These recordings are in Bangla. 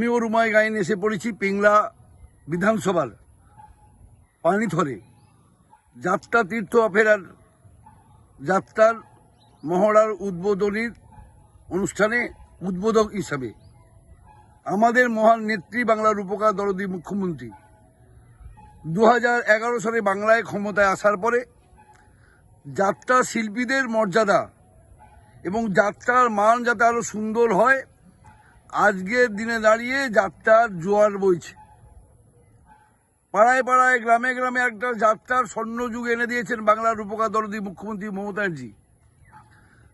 আমিও রুমাই গাইন এসে পড়েছি পিংলা বিধানসভার পানিথরে যাত্রা তীর্থ অপেরার যাত্রার মহড়ার উদ্বোধনীর অনুষ্ঠানে উদ্বোধক হিসাবে আমাদের মহান নেত্রী বাংলার উপকার দরদি মুখ্যমন্ত্রী। দু হাজার এগারো সালে বাংলায় ক্ষমতায় আসার পরে যাত্রা শিল্পীদের মর্যাদা এবং যাত্রার মান যাতে আরও সুন্দর হয় আজকের দিনে দাঁড়িয়ে যাত্রার জোয়ার বইছে। পাড়ায় পাড়ায়, গ্রামে গ্রামে একটা যাত্রার স্বর্ণযুগ এনে দিয়েছেন বাংলার উপকার দরদি মুখ্যমন্ত্রী মমতা ব্যানার্জি।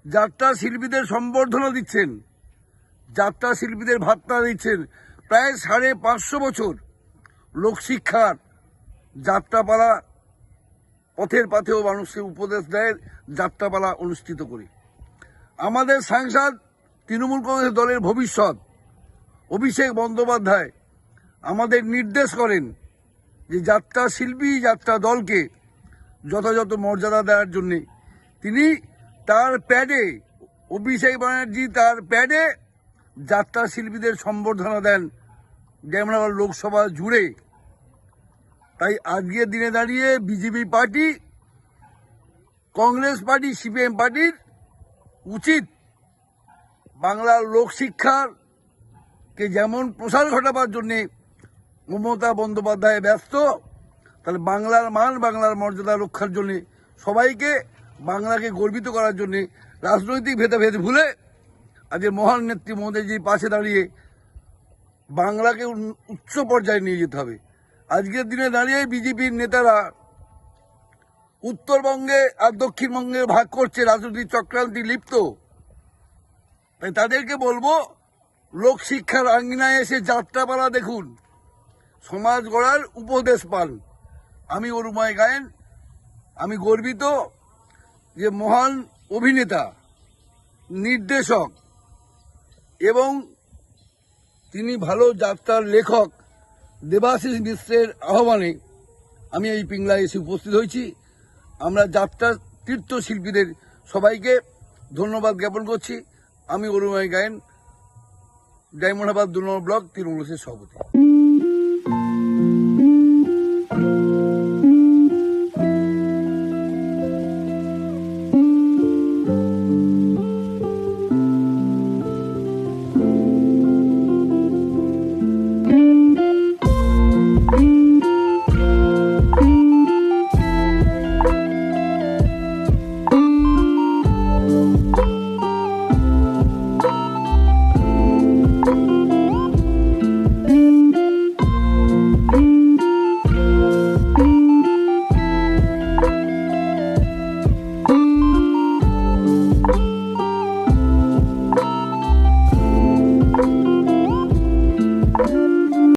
যাত্রা শিল্পীদের সম্বর্ধনা দিচ্ছেন। যাত্রা শিল্পীদের ভাত্তা দিচ্ছেন প্রায় সাড়ে পাঁচশো বছর লোকশিক্ষার যাত্রাপালা পথের পাথেও মানুষকে উপদেশ দেয় যাত্রাপালা অনুষ্ঠিত করে। আমাদের সাংসদ তৃণমূল কংগ্রেস দলের ভবিষ্যৎ অভিষেক বন্দ্যোপাধ্যায় আমাদের নির্দেশ করেন যে যাত্রা শিল্পী, যাত্রা দলকে যথাযথ মর্যাদা দেওয়ার জন্যে। তিনি তার প্যাডে, অভিষেক ব্যানার্জি তার প্যাডে যাত্রা শিল্পীদের সম্বর্ধনা দেন যেমন লোকসভা জুড়ে। তাই আজকের দিনে দাঁড়িয়ে BJP party, Congress party, CPM পার্টির উচিত বাংলার লোকশিক্ষার কে যেমন প্রসার ঘটাবার জন্যে মমতা বন্দ্যোপাধ্যায় ব্যস্ত, তাহলে বাংলার মান, বাংলার মর্যাদা রক্ষার জন্য সবাইকে, বাংলাকে গর্বিত করার জন্য রাজনৈতিক ভেদাভেদ ভুলে আজকে মহান নেত্রী মোদীজির পাশে দাঁড়িয়ে বাংলাকে উচ্চ পর্যায়ে নিয়ে যেতে হবে। আজকের দিনে দাঁড়িয়ে বিজেপির নেতারা উত্তরবঙ্গে আর দক্ষিণবঙ্গে ভাগ করছে রাজনৈতিক চক্রান্তি লিপ্ত। তাই তাদেরকে বলব লোকশিক্ষার আঙ্গিনায় এসে যাত্রাপালা দেখুন। সমাজ গড়ার উপদেশ পান। আমি অরুময় গায়েন। আমি গর্বিত যে মহান অভিনেতা, নির্দেশক এবং তিনি ভালো যাত্রার লেখক দেবাশিস মিশ্রের আহ্বানে আমি এই পিংলায় এসে উপস্থিত হয়েছি। আমরা যাত্রা তীর্থ শিল্পীদের সবাইকে ধন্যবাদ জ্ঞাপন করছি। আমি অরুময় গায়েন। ডায়মন্ডাবাদ দু নম্বর ব্লক তৃণমূলের সভাপতি।